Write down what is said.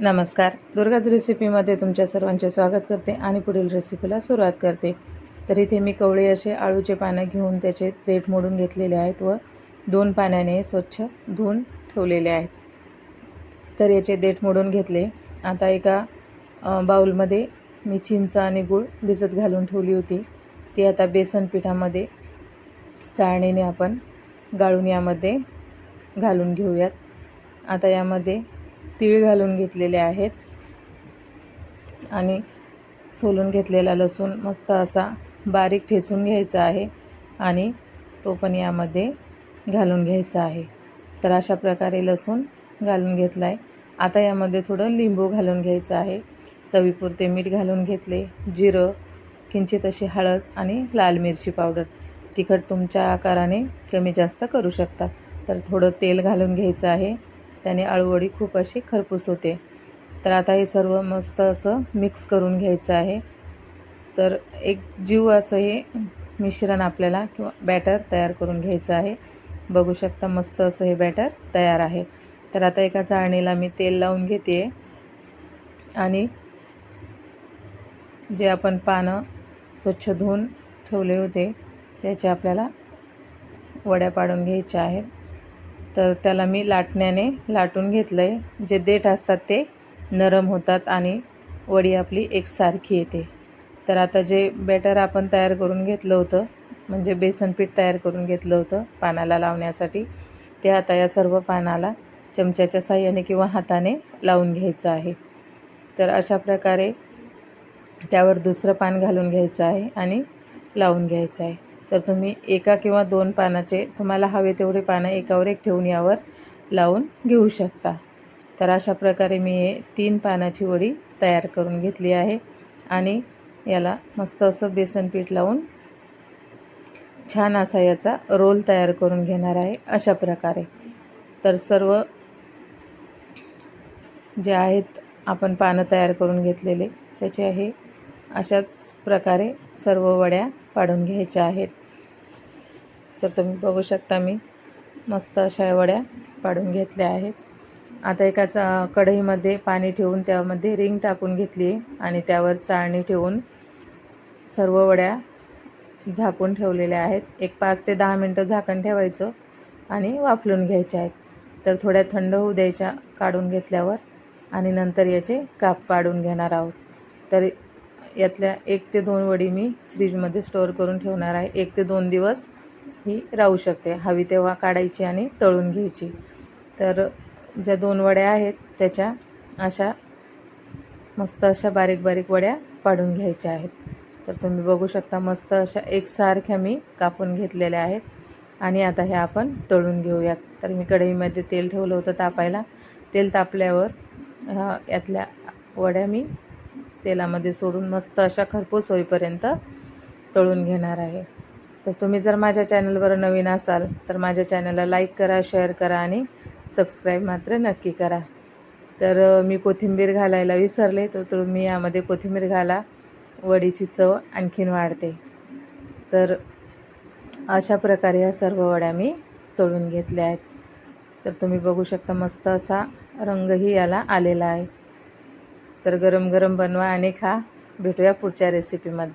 नमस्कार. दुर्गाच रेसिपीमध्ये तुमच्या सर्वांचे स्वागत करते आणि पुढील रेसिपीला सुरुवात करते. तर इथे मी कवळे असे आळूचे पानं घेऊन त्याचे देठ मोडून घेतलेले आहेत व दोन पाण्याने स्वच्छ धुवून ठेवलेले आहेत. तर याचे देठ मोडून घेतले. आता एका बाऊलमध्ये मी चिंच आणि गूळ भिजत घालून ठेवली होती. ती आता बेसन पिठामध्ये चाळणीने आपण गाळून यामध्ये घालून घेऊयात. आता यामध्ये तीळ घालून घेतलेले आहेत. आणि सोलून घेतलेला लसूण मस्त असा बारीक ठेचून घ्यायचा आहे. आणि तो पण यामध्ये घालून घ्यायचा आहे. तर अशा प्रकारे लसूण घालून घेतला आहे आता यामध्ये थोडं लिंबू घालून घ्यायचं आहे. चवीपुरते मीठ घालून घेतले. जिरं किंचित अशी हळद आणि लाल मिरची पावडर. तिखट तुमच्या आकाराने कमी जास्त करू शकता. तर थोडं तेल घालून घ्यायचं आहे. त्याने अळूवडी खूप अशी खरपूस होते. तर आता हे सर्व मस्त असं मिक्स करून घ्यायचं आहे. तर एक जीव असं हे मिश्रण आपल्याला किंवा बॅटर तयार करून घ्यायचं आहे. बघू शकता मस्त असं हे बॅटर तयार आहे. तर आता एका चाळणीला मी तेल लावून घेते आणि जे आपण पानं स्वच्छ धुवून ठेवले होते त्याचे आपल्याला वड्या पाडून घ्यायच्या आहेत. तर त्याला मी लाटण्याने लाटून घेतलं आहे जे देठ असतात ते नरम होतात आणि वडी आपली एकसारखी येते. तर आता जे बॅटर आपण तयार करून घेतलं होतं म्हणजे बेसन पीठ तयार करून घेतलं होतं पानाला लावण्यासाठी ते आता या सर्व पानाला चमच्याच्या साह्याने किंवा हाताने लावून घ्यायचं आहे. तर अशा प्रकारे त्यावर दुसरं पान घालून घ्यायचं आहे आणि लावून घ्यायचं आहे. तर तुम्ही एका किंवा दोन पानाचे तुम्हाला हवे तेवढे पानं एकावर एक ठेवून यावर लावून घेऊ शकता. तर अशा प्रकारे मी हे तीन पानाची वडी तयार करून घेतली आहे आणि याला मस्त असं बेसन पीठ लावून छान असा याचा रोल तयार करून घेणार आहे अशा प्रकारे. तर सर्व जे आहेत आपण पानं तयार करून घेतलेले त्याचे हे अशाच प्रकारे सर्व वड्या पाडून घ्यायच्या आहेत. तर तुम्ही बघू शकता मी मस्त अशा वड्या पाडून घेतल्या आहेत. आता एकाच कढईमध्ये पाणी ठेवून त्यामध्ये रिंग टाकून घेतली आणि त्यावर चाळणी ठेवून सर्व वड्या झाकून ठेवलेल्या आहेत. एक पाच ते दहा मिनटं झाकण ठेवायचं आणि वाफलून घ्यायच्या आहेत. तर थोड्या थंड होऊ द्यायच्या काढून घेतल्यावर आणि नंतर याचे काप पाडून घेणार आहोत. तर यातल्या एक ते दोन वडी मी फ्रीजमध्ये स्टोअर करून ठेवणार आहे. एक ते दोन दिवस ही राहू शकते. हवी तेव्हा काढायची आणि तळून घ्यायची. तर ज्या दोन वड्या आहेत त्याच्या अशा मस्त अशा बारीक बारीक वड्या पाडून घ्यायच्या आहेत. तर तुम्ही बघू शकता मस्त अशा एकसारख्या मी कापून घेतलेल्या आहेत. आणि आता ह्या आपण तळून घेऊयात. तर मी कढईमध्ये तेल ठेवलं होतं तापायला. तेल तापल्यावर यातल्या वड्या मी तेलामध्ये सोडून मस्त अशा खरपूस होईपर्यंत तळून घेणार आहे. तर तुम्ही जर माझ्या चॅनलवर नवीन असाल तर माझ्या चॅनलला लाईक करा शेअर करा आणि सबस्क्राईब मात्र नक्की करा. तर मी कोथिंबीर घालायला विसरले तर तुम्ही यामध्ये कोथिंबीर घाला वडीची चव आणखीन वाढते. तर अशा प्रकारे ह्या सर्व वड्या मी तळून घेतल्या आहेत. तर तुम्ही बघू शकता मस्त असा रंगही याला आलेला आहे. तर गरम गरम बनवा आणि खा. भेटूया पुढच्या रेसिपीमध्ये